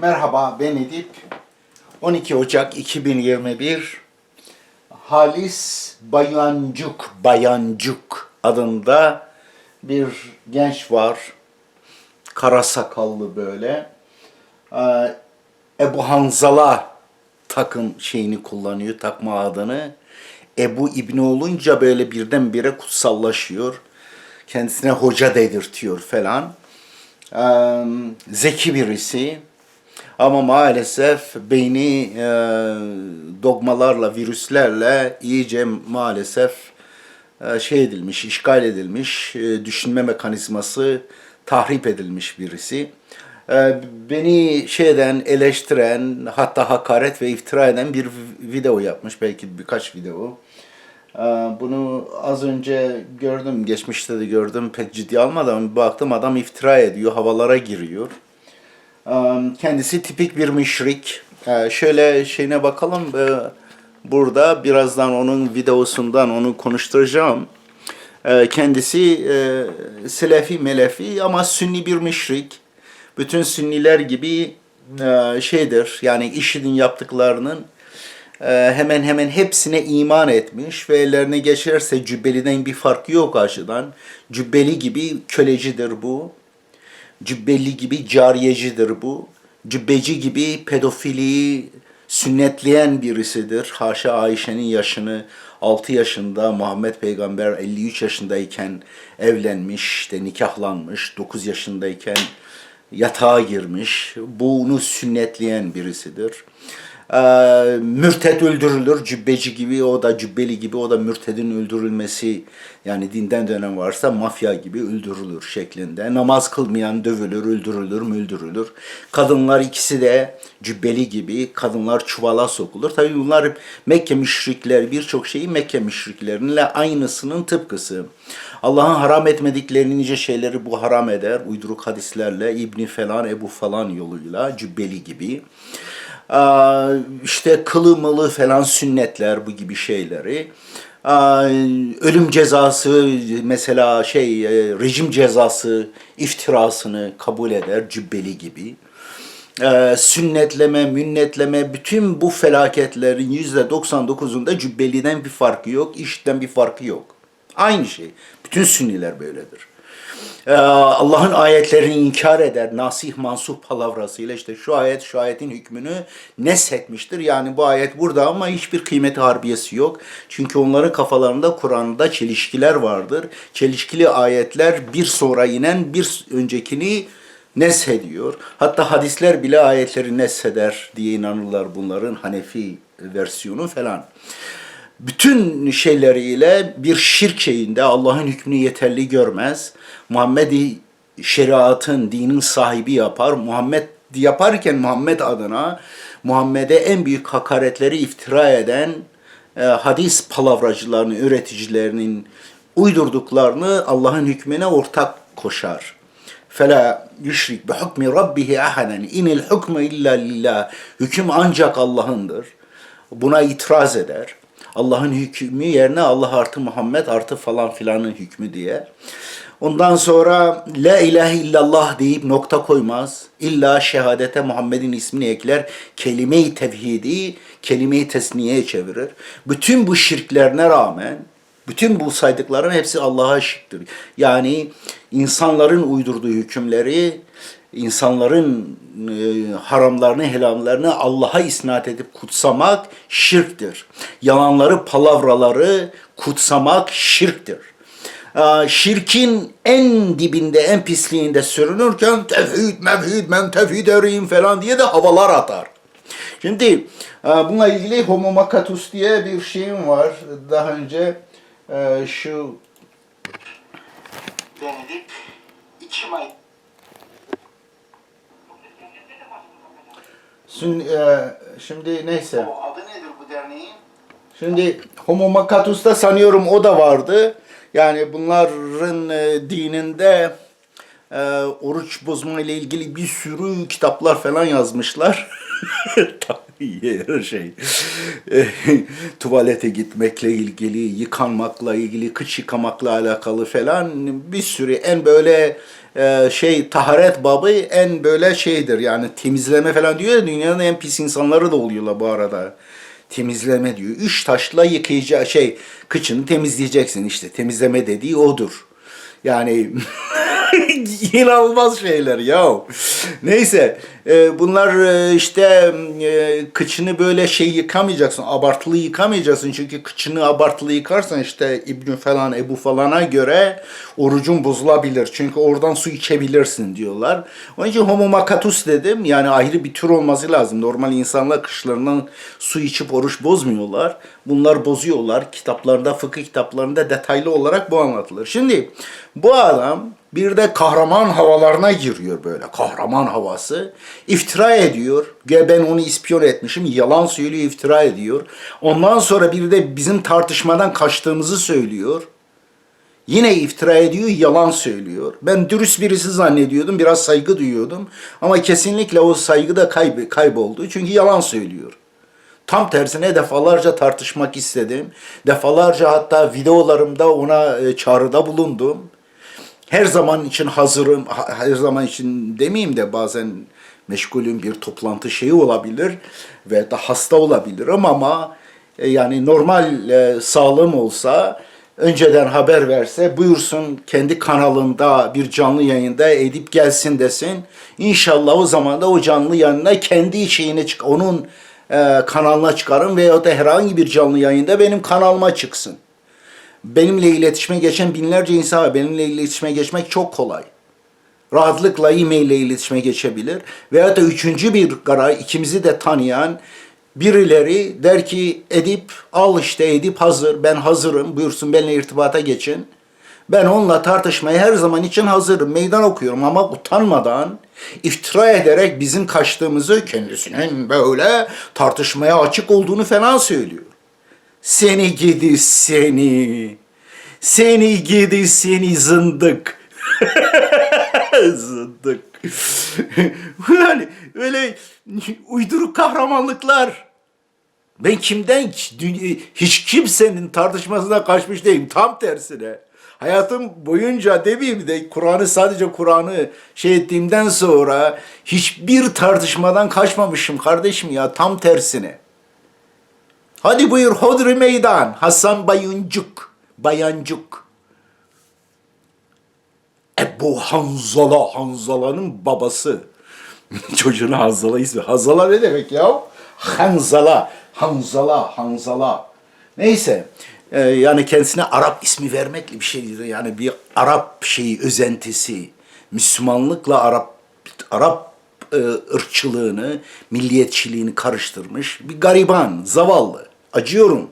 Merhaba ben Edip. 12 Ocak 2021 Halis Bayancuk Bayancuk adında bir genç var. Kara sakallı böyle. Ee, Ebu Hanzala takım şeyini kullanıyor, takma adını. Ebu İbni olunca böyle birdenbire kutsallaşıyor. Kendisine hoca dedirtiyor falan. Ee, zeki birisi. Ama maalesef beyni e, dogmalarla, virüslerle iyice maalesef e, şey edilmiş, işgal edilmiş, e, düşünme mekanizması tahrip edilmiş birisi. E, beni şeyden eleştiren, hatta hakaret ve iftira eden bir video yapmış, belki birkaç video. E, Bunu az önce gördüm, geçmişte de gördüm, pek ciddi almadan baktım adam iftira ediyor, havalara giriyor. Kendisi tipik bir müşrik. Ee, Şöyle şeyine bakalım. Ee, Burada birazdan onun videosundan onu konuşturacağım. Ee, Kendisi e, Selefi Melefi ama Sünni bir müşrik. Bütün Sünniler gibi e, şeydir. Yani IŞİD'in yaptıklarının e, hemen hemen hepsine iman etmiş ve ellerine geçerse Cübbeli'den bir farkı yok açıdan. Cübbeli gibi kölecidir bu. Cübbeli gibi cariyecidir bu. Cübbeci gibi pedofiliyi sünnetleyen birisidir. Haşa Ayşe'nin yaşını 6 yaşında Muhammed Peygamber 53 yaşındayken evlenmiş, işte nikahlanmış, 9 yaşındayken yatağa girmiş. Bunu sünnetleyen birisidir. Ee, mürted öldürülür cübbeci gibi o da cübbeli gibi o da mürtedin öldürülmesi yani dinden dönen varsa mafya gibi öldürülür şeklinde. Namaz kılmayan dövülür, öldürülür, müldürülür. Kadınlar ikisi de cübbeli gibi kadınlar çuvala sokulur. Tabii bunlar Mekke müşrikler birçok şeyi Mekke müşriklerinle aynısının tıpkısı. Allah'ın haram etmediklerini nice şeyleri bu haram eder. Uyduruk hadislerle İbni falan, Ebu falan yoluyla cübbeli gibi. İşte kılı mılı falan sünnetler bu gibi şeyleri. Ölüm cezası mesela şey e, rejim cezası iftirasını kabul eder cübbeli gibi. Sünnetleme, münnetleme bütün bu felaketlerin yüzde 99'unda cübbeliden bir farkı yok, işten bir farkı yok. Aynı şey. Bütün sünniler böyledir. Ee, Allah'ın ayetlerini inkar eder. Nasih mansuh palavrasıyla işte şu ayet şu ayetin hükmünü neshetmiştir. Yani bu ayet burada ama hiçbir kıymeti harbiyesi yok. Çünkü onların kafalarında Kur'an'da çelişkiler vardır. Çelişkili ayetler bir sonra inen bir öncekini neshediyor. Hatta hadisler bile ayetleri nesheder diye inanırlar bunların Hanefi versiyonu falan bütün şeyleriyle bir şirk şeyinde Allah'ın hükmünü yeterli görmez. Muhammed'i şeriatın, dinin sahibi yapar. Muhammed yaparken Muhammed adına Muhammed'e en büyük hakaretleri iftira eden e, hadis palavracılarının, üreticilerinin uydurduklarını Allah'ın hükmüne ortak koşar. Fela yüşrik bi hukmi rabbihi ahaden inil hukmu illa lillah. Hüküm ancak Allah'ındır. Buna itiraz eder. Allah'ın hükmü yerine Allah artı Muhammed artı falan filanın hükmü diye. Ondan sonra la ilahe illallah deyip nokta koymaz. İlla şehadete Muhammed'in ismini ekler. Kelime-i tevhidi kelime-i tesniyeye çevirir. Bütün bu şirklerine rağmen bütün bu saydıkların hepsi Allah'a şirktir. Yani insanların uydurduğu hükümleri insanların e, haramlarını, helallerini Allah'a isnat edip kutsamak şirktir. Yalanları, palavraları kutsamak şirktir. E, şirkin en dibinde, en pisliğinde sürünürken tevhid, mevhid, men tevhid eriyim falan diye de havalar atar. Şimdi e, bununla ilgili homomakatus diye bir şeyim var. Daha önce e, şu Benedikt 2 Şimdi, e, şimdi neyse. O adı nedir bu derneğin? Şimdi Homo Makatus'ta sanıyorum o da vardı. Yani bunların e, dininde e, oruç bozma ile ilgili bir sürü kitaplar falan yazmışlar. Ta- Her şey. Tuvalete gitmekle ilgili, yıkanmakla ilgili, kıç yıkamakla alakalı falan bir sürü en böyle e, şey taharet babı en böyle şeydir yani temizleme falan diyor ya dünyanın en pis insanları da oluyorlar bu arada. Temizleme diyor. Üç taşla yıkayacağı şey kıçını temizleyeceksin işte. Temizleme dediği odur. Yani inanılmaz şeyler ya. Neyse e, bunlar e, işte e, kıçını böyle şey yıkamayacaksın. Abartılı yıkamayacaksın. Çünkü kıçını abartılı yıkarsan işte İbn falan Ebu falana göre orucun bozulabilir. Çünkü oradan su içebilirsin diyorlar. Onun için homo makatus dedim. Yani ayrı bir tür olması lazım. Normal insanlar kışlarından su içip oruç bozmuyorlar. Bunlar bozuyorlar. Kitaplarda, fıkıh kitaplarında detaylı olarak bu anlatılır. Şimdi bu adam bir de kahraman havalarına giriyor böyle. Kahraman havası. İftira ediyor. Güya ben onu ispiyon etmişim. Yalan söylüyor, iftira ediyor. Ondan sonra bir de bizim tartışmadan kaçtığımızı söylüyor. Yine iftira ediyor, yalan söylüyor. Ben dürüst birisi zannediyordum, biraz saygı duyuyordum. Ama kesinlikle o saygı da kayb kayboldu. Çünkü yalan söylüyor. Tam tersine defalarca tartışmak istedim. Defalarca hatta videolarımda ona e, çağrıda bulundum. Her zaman için hazırım, ha- her zaman için demeyeyim de bazen meşgulüm bir toplantı şeyi olabilir ve da hasta olabilirim ama e, yani normal e, sağlığım olsa önceden haber verse buyursun kendi kanalında bir canlı yayında edip gelsin desin. İnşallah o zaman da o canlı yayına kendi şeyine çık onun e, kanalına çıkarım veyahut da herhangi bir canlı yayında benim kanalıma çıksın. Benimle iletişime geçen binlerce insan var. Benimle iletişime geçmek çok kolay. Rahatlıkla e-mail ile iletişime geçebilir. Veyahut da üçüncü bir karar ikimizi de tanıyan birileri der ki Edip al işte Edip hazır ben hazırım buyursun benimle irtibata geçin. Ben onunla tartışmaya her zaman için hazırım. Meydan okuyorum ama utanmadan iftira ederek bizim kaçtığımızı kendisinin böyle tartışmaya açık olduğunu falan söylüyor. Seni gidi seni. Seni gidi seni zındık. zındık. yani öyle uyduruk kahramanlıklar. Ben kimden hiç kimsenin tartışmasına kaçmış değilim. Tam tersine. Hayatım boyunca demeyeyim de Kur'an'ı sadece Kur'an'ı şey ettiğimden sonra hiçbir tartışmadan kaçmamışım kardeşim ya tam tersine. Hadi buyur Hodri Meydan. Hasan Bayuncuk. Bayancuk. Ebu Hanzala. Hanzala'nın babası. Çocuğuna Hanzala ismi. Hanzala ne demek ya? Hanzala. Hanzala. Hanzala. Neyse. Ee, yani kendisine Arap ismi vermekle bir şey değil. Yani bir Arap şeyi, özentisi. Müslümanlıkla Arap Arap e, ırkçılığını, milliyetçiliğini karıştırmış bir gariban, zavallı. Acıyorum.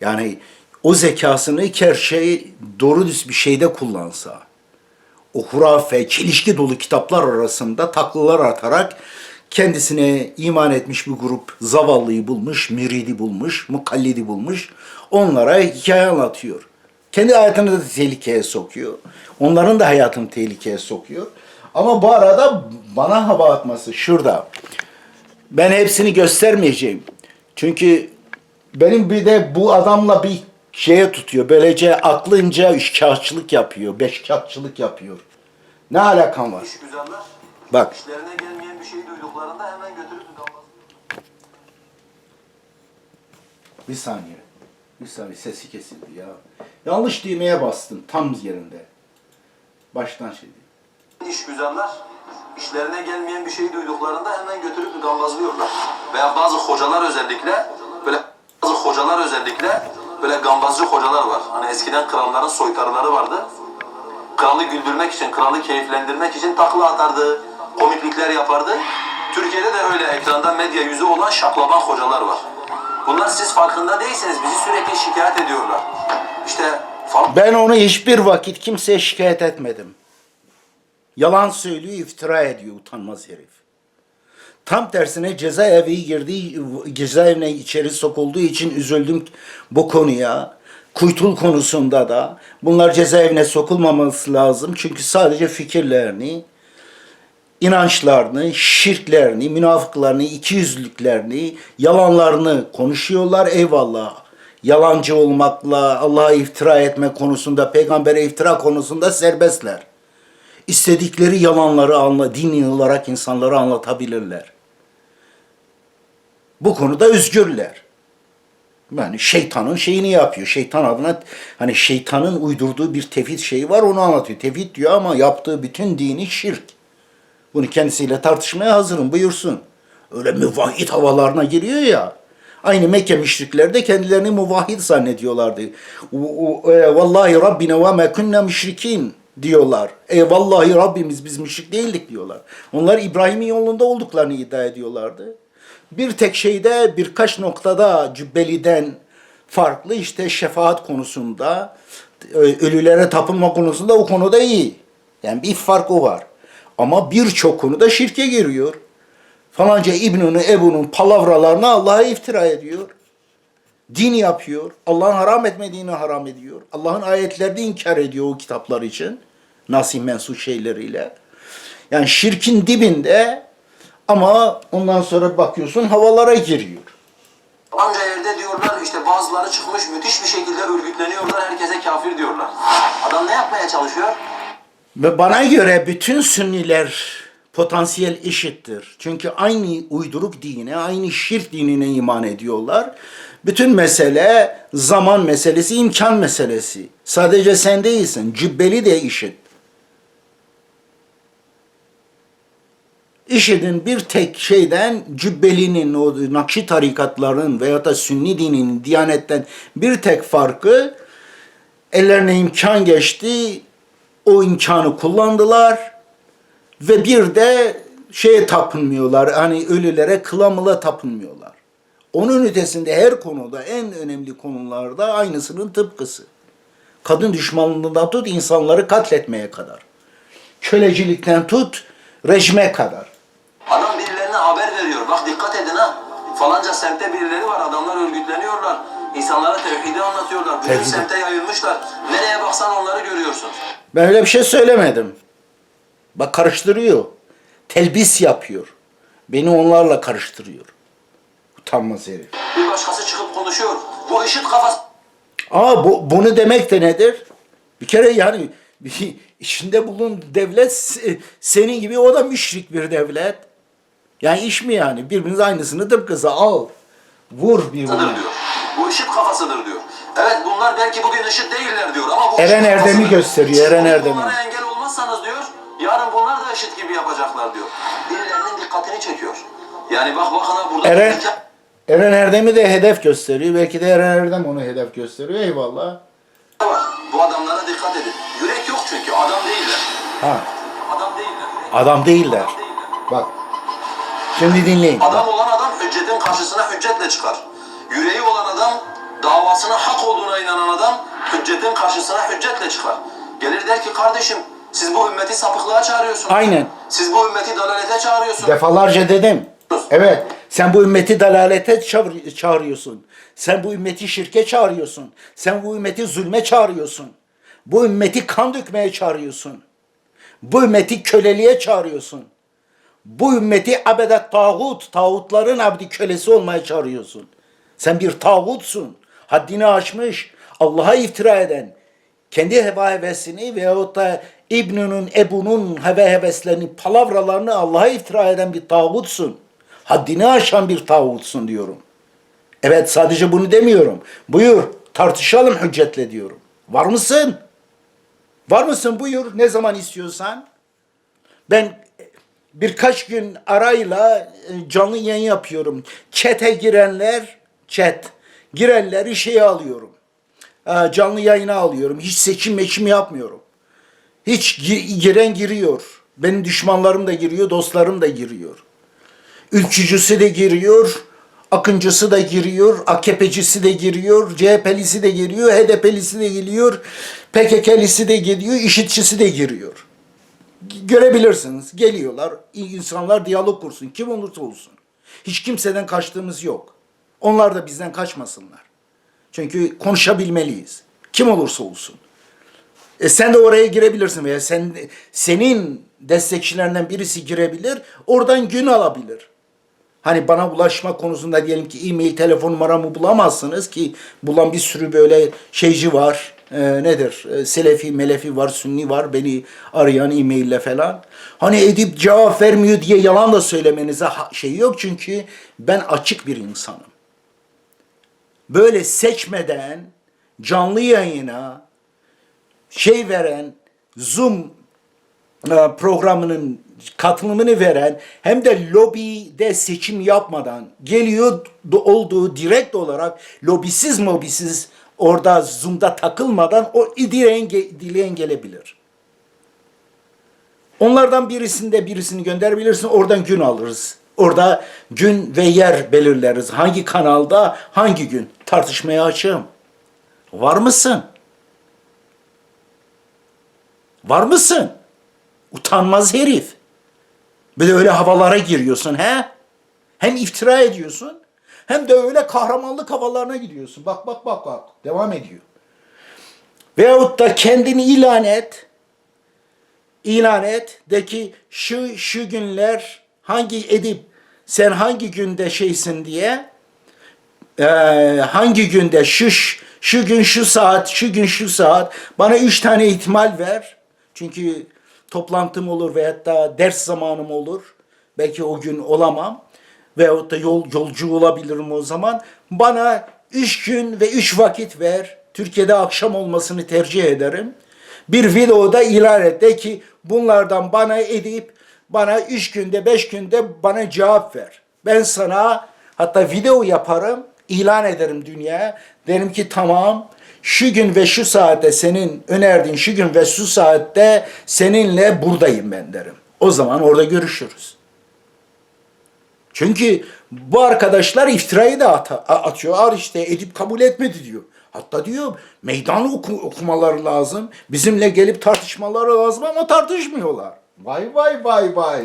Yani o zekasını her şey doğru düz bir şeyde kullansa, o hurafe, çelişki dolu kitaplar arasında taklalar atarak kendisine iman etmiş bir grup zavallıyı bulmuş, müridi bulmuş, mukallidi bulmuş. Onlara hikaye anlatıyor. Kendi hayatını da tehlikeye sokuyor. Onların da hayatını tehlikeye sokuyor. Ama bu arada bana hava atması şurada. Ben hepsini göstermeyeceğim. Çünkü benim bir de bu adamla bir şeye tutuyor. Böylece aklınca üçkağıtçılık yapıyor, beşkağıtçılık yapıyor. Ne alakan var? İş güzeller. Bak. İşlerine gelmeyen bir şey duyduklarında hemen götürüp. Bir saniye. Bir saniye sesi kesildi ya. Yanlış düğmeye bastın tam yerinde. Baştan şey değil. İş güzeller. İşlerine gelmeyen bir şey duyduklarında hemen götürüp gambazlıyorlar. Veya bazı hocalar özellikle hocalar özellikle böyle gambazcı hocalar var. Hani eskiden kralların soytarıları vardı. Kralı güldürmek için, kralı keyiflendirmek için takla atardı, komiklikler yapardı. Türkiye'de de öyle ekranda medya yüzü olan şaklaban hocalar var. Bunlar siz farkında değilsiniz. Bizi sürekli şikayet ediyorlar. İşte falan. Ben onu hiçbir vakit kimseye şikayet etmedim. Yalan söylüyor, iftira ediyor utanmaz herif. Tam tersine cezaevi girdiği, cezaevine içeri sokulduğu için üzüldüm bu konuya. Kuytul konusunda da bunlar cezaevine sokulmaması lazım. Çünkü sadece fikirlerini inançlarını, şirklerini, münafıklarını, ikiyüzlülüklerini, yalanlarını konuşuyorlar. Eyvallah. Yalancı olmakla, Allah'a iftira etme konusunda, peygambere iftira konusunda serbestler. İstedikleri yalanları anla, dini olarak insanlara anlatabilirler. Bu konuda özgürler. Yani şeytanın şeyini yapıyor. Şeytan adına hani şeytanın uydurduğu bir tevhid şeyi var onu anlatıyor. Tevhid diyor ama yaptığı bütün dini şirk. Bunu kendisiyle tartışmaya hazırım buyursun. Öyle müvahhid havalarına giriyor ya. Aynı Mekke müşrikleri de kendilerini muvahhid zannediyorlardı. E, Vallahi Rabbine ve me kunna müşrikin diyorlar. E vallahi Rabbimiz biz müşrik değildik diyorlar. Onlar İbrahim'in yolunda olduklarını iddia ediyorlardı. Bir tek şeyde birkaç noktada Cübbeli'den farklı işte şefaat konusunda, ölülere tapınma konusunda o konuda iyi. Yani bir fark o var. Ama birçok konuda şirke giriyor. Falanca İbnü'nün, Ebu'nun palavralarına Allah'a iftira ediyor. Din yapıyor. Allah'ın haram etmediğini haram ediyor. Allah'ın ayetlerini inkar ediyor o kitaplar için. Nasih mensuh şeyleriyle. Yani şirkin dibinde ama ondan sonra bakıyorsun havalara giriyor. Anca evde diyorlar işte bazıları çıkmış müthiş bir şekilde örgütleniyorlar herkese kafir diyorlar. Adam ne yapmaya çalışıyor? Ve bana göre bütün Sünniler potansiyel eşittir. Çünkü aynı uyduruk dine, aynı şirk dinine iman ediyorlar. Bütün mesele zaman meselesi, imkan meselesi. Sadece sen değilsin, cübbeli de eşit. İşidin bir tek şeyden cübbelinin, o nakşi tarikatların veya da sünni dininin, diyanetten bir tek farkı ellerine imkan geçti, o imkanı kullandılar ve bir de şeye tapınmıyorlar. Hani ölülere kılamıla tapınmıyorlar. Onun ötesinde her konuda en önemli konularda aynısının tıpkısı. Kadın düşmanlığından tut insanları katletmeye kadar. Kölecilikten tut rejime kadar. Adam birilerine haber veriyor. Bak dikkat edin ha. Falanca semtte birileri var. Adamlar örgütleniyorlar. İnsanlara tevhidi anlatıyorlar. Bütün Tevhidi. semte yayılmışlar. Nereye baksan onları görüyorsun. Ben öyle bir şey söylemedim. Bak karıştırıyor. Telbis yapıyor. Beni onlarla karıştırıyor. Utanmaz herif. Bir başkası çıkıp konuşuyor. Bu IŞİD kafası Ama bu, bunu demek de nedir? Bir kere yani bir içinde bulun devlet se- senin gibi o da müşrik bir devlet. Yani iş mi yani? Birbiriniz aynısını tıpkısı al. Vur birbirine. diyor. Bu IŞİD kafasıdır diyor. Evet bunlar belki bugün IŞİD değiller diyor ama bu Eren Erdem'i gösteriyor, Eren Erdem'i. Bunlara engel olmazsanız diyor, yarın bunlar da IŞİD gibi yapacaklar diyor. Birilerinin dikkatini çekiyor. Yani bak bakın ha burada Eren, bir- Eren Erdem'i de hedef gösteriyor. Belki de Eren Erdem onu hedef gösteriyor. Eyvallah. var. Bu adamlara dikkat edin. Yürek yok çünkü adam değiller. Ha, Adam değiller. adam değiller. Bak. Şimdi dinleyin. Adam Bak. olan adam hüccetin karşısına hüccetle çıkar. Yüreği olan adam, davasının hak olduğuna inanan adam hüccetin karşısına hüccetle çıkar. Gelir der ki kardeşim siz bu ümmeti sapıklığa çağırıyorsunuz. Aynen. Siz bu ümmeti dalalete çağırıyorsunuz. Defalarca dedim. Evet. Sen bu ümmeti dalalete çağır- çağırıyorsun. Sen bu ümmeti şirke çağırıyorsun. Sen bu ümmeti zulme çağırıyorsun. Bu ümmeti kan dökmeye çağırıyorsun. Bu ümmeti köleliğe çağırıyorsun. Bu ümmeti abedet tağut, tağutların abdi kölesi olmaya çağırıyorsun. Sen bir tağutsun. Haddini aşmış, Allah'a iftira eden, kendi heva hevesini veyahut da İbnü'nün, Ebu'nun heve heveslerini, palavralarını Allah'a iftira eden bir tağutsun. Haddini aşan bir tağutsun diyorum. Evet sadece bunu demiyorum. Buyur tartışalım hüccetle diyorum. Var mısın? Var mısın buyur ne zaman istiyorsan. Ben birkaç gün arayla e, canlı yayın yapıyorum. Chat'e girenler, chat girenleri şeye alıyorum. E, Canlı yayına alıyorum. Hiç seçim meçim yapmıyorum. Hiç gi- giren giriyor. Benim düşmanlarım da giriyor, dostlarım da giriyor. Ülkücüsü de giriyor, Akıncısı da giriyor, AKP'cisi de giriyor, CHP'lisi de giriyor, HDP'lisi de geliyor, PKK'lisi de geliyor, işitçisi de giriyor. Görebilirsiniz. Geliyorlar. insanlar diyalog kursun. Kim olursa olsun. Hiç kimseden kaçtığımız yok. Onlar da bizden kaçmasınlar. Çünkü konuşabilmeliyiz. Kim olursa olsun. E sen de oraya girebilirsin veya sen senin destekçilerinden birisi girebilir, oradan gün alabilir. Hani bana ulaşma konusunda diyelim ki e-mail, telefon numaramı bulamazsınız ki bulan bir sürü böyle şeyci var. Ee, nedir? Ee, Selefi, Melefi var, Sünni var beni arayan e-maille falan. Hani Edip cevap vermiyor diye yalan da söylemenize şey yok çünkü ben açık bir insanım. Böyle seçmeden canlı yayına şey veren Zoom e, programının katılımını veren hem de lobide seçim yapmadan geliyor olduğu direkt olarak lobisiz mobisiz orada Zoom'da takılmadan o dileyen, ge- dileyen gelebilir. Onlardan birisinde birisini gönderebilirsin oradan gün alırız. Orada gün ve yer belirleriz. Hangi kanalda hangi gün tartışmaya açığım. Var mısın? Var mısın? Utanmaz herif. Bir de öyle havalara giriyorsun he? Hem iftira ediyorsun hem de öyle kahramanlık havalarına gidiyorsun. Bak bak bak bak. Devam ediyor. Veyahut da kendini ilan et. İlan et. De ki şu şu günler hangi edip sen hangi günde şeysin diye Ee, hangi günde şu şu gün şu saat şu gün şu saat bana üç tane ihtimal ver. Çünkü toplantım olur veyahut da ders zamanım olur. Belki o gün olamam. Veyahut da yol, yolcu olabilirim o zaman. Bana üç gün ve üç vakit ver. Türkiye'de akşam olmasını tercih ederim. Bir videoda ilan et. De ki bunlardan bana edip bana üç günde beş günde bana cevap ver. Ben sana hatta video yaparım ilan ederim dünyaya. Derim ki tamam şu gün ve şu saatte senin önerdiğin şu gün ve şu saatte seninle buradayım ben derim. O zaman orada görüşürüz. Çünkü bu arkadaşlar iftirayı da at- atıyor. Ar işte Edip kabul etmedi diyor. Hatta diyor meydan oku- okumaları lazım. Bizimle gelip tartışmaları lazım ama tartışmıyorlar. Vay vay vay vay.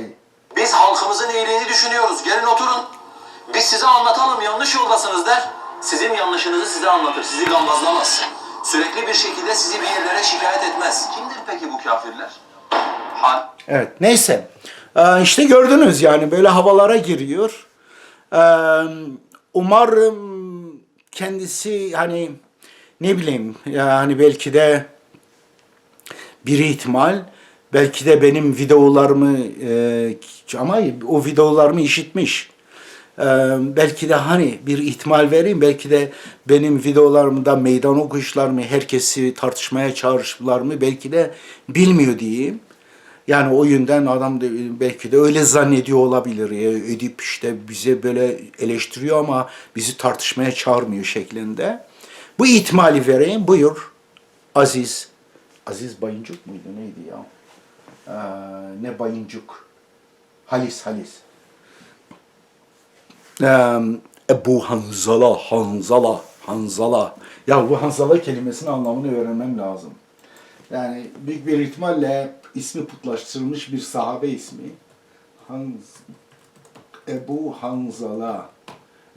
Biz halkımızın iyiliğini düşünüyoruz. Gelin oturun. Biz size anlatalım yanlış yoldasınız der. Sizin yanlışınızı size anlatır. Sizi gambazlamaz. Sürekli bir şekilde sizi bir yerlere şikayet etmez. Kimdir peki bu kafirler? Hal Evet neyse. Ee, işte gördünüz yani böyle havalara giriyor. Ee, umarım kendisi hani ne bileyim yani belki de bir ihtimal belki de benim videolarımı e, ama o videolarımı işitmiş. Belki de hani bir ihtimal vereyim belki de benim videolarımda meydan okuyuşlarımı herkesi tartışmaya çağrışlarımı belki de bilmiyor diyeyim. Yani o yönden adam da belki de öyle zannediyor olabilir. Ya, Edip işte bize böyle eleştiriyor ama bizi tartışmaya çağırmıyor şeklinde. Bu ihtimali vereyim. Buyur. Aziz. Aziz Bayıncuk muydu neydi ya? Ee, ne Bayıncuk? Halis Halis. Ebu Hanzala, Hanzala, Hanzala. Ya bu Hanzala kelimesinin anlamını öğrenmem lazım. Yani büyük bir ihtimalle ismi putlaştırılmış bir sahabe ismi. Hans, Ebu Hanzala.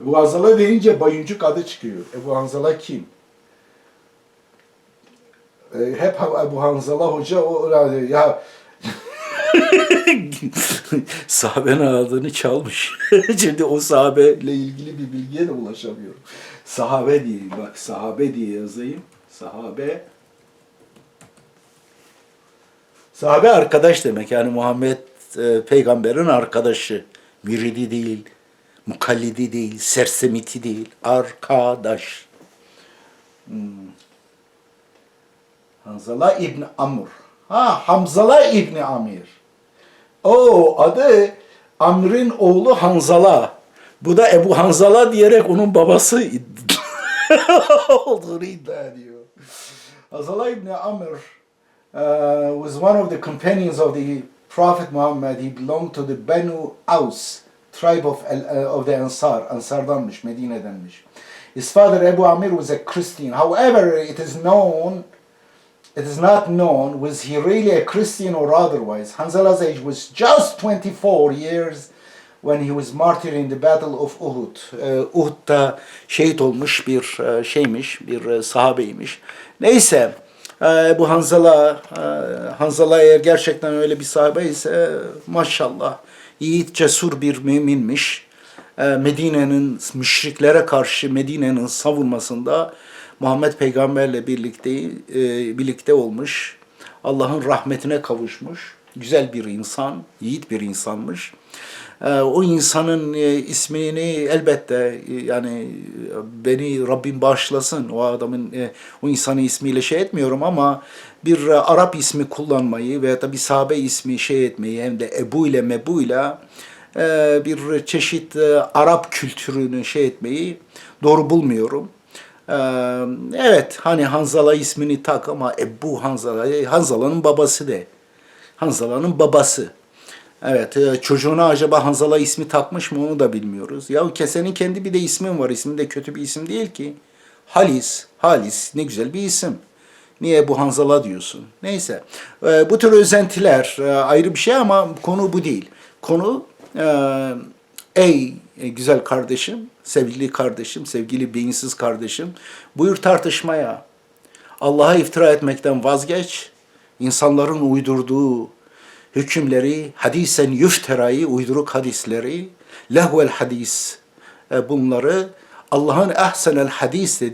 Ebu Hanzala deyince Bayıncık adı çıkıyor. Ebu Hanzala kim? Ee, hep Ebu Hanzala hoca o ya sahabenin adını çalmış. Şimdi o sahabeyle ilgili bir bilgiye de ulaşamıyorum. Sahabe diye bak sahabe diye yazayım. Sahabe Sahabe arkadaş demek. Yani Muhammed e, peygamberin arkadaşı. Müridi değil, mukallidi değil, sersemiti değil. Arkadaş. Hmm. Hanzala İbni Amr. Ha Hamzala İbni Amir. O adı Amr'in oğlu Hanzala. Bu da Ebu Hanzala diyerek onun babası olduğunu iddia ediyor. Hanzala İbni Amr uh, was one of the companions of the Prophet Muhammad. He belonged to the Banu Aus tribe of, uh, of the Ansar. Ansardanmış, Medine'denmiş. His father Ebu Amir was a Christian. However, it is known it is not known was he really a Christian or otherwise. Hanzala's age was just 24 years when he was martyred in the Battle of Uhud. Ee, Uhud'da şehit olmuş bir e, şeymiş, bir e, sahabeymiş. Neyse, Ee, bu Hanzala, e, Hanzala eğer gerçekten öyle bir sahabe ise maşallah yiğit cesur bir müminmiş. Medine'nin müşriklere karşı Medine'nin savunmasında Muhammed Peygamberle birlikte e, birlikte olmuş. Allah'ın rahmetine kavuşmuş. Güzel bir insan, yiğit bir insanmış. Ee, o insanın e, ismini elbette e, yani e, beni Rabbim bağışlasın. O adamın e, o insanı ismiyle şey etmiyorum ama bir e, Arap ismi kullanmayı veya da bir sahabe ismi şey etmeyi hem de Ebu ile Mebu ile e, bir çeşit e, Arap kültürünü şey etmeyi doğru bulmuyorum. Ee, evet hani Hanzala ismini tak ama Ebu Hanzala, Hanzala'nın babası de. Hanzala'nın babası. Evet e, çocuğuna acaba Hanzala ismi takmış mı onu da bilmiyoruz. Ya kesenin kendi bir de ismin var. İsmi de kötü bir isim değil ki. Halis, Halis ne güzel bir isim. Niye bu Hanzala diyorsun? Neyse. E, bu tür özentiler e, ayrı bir şey ama konu bu değil. Konu ey güzel kardeşim, sevgili kardeşim, sevgili beyinsiz kardeşim buyur tartışmaya. Allah'a iftira etmekten vazgeç. İnsanların uydurduğu hükümleri, hadisen yüfterayı, uyduruk hadisleri, lehvel hadis e, bunları Allah'ın ehsenel hadis dediği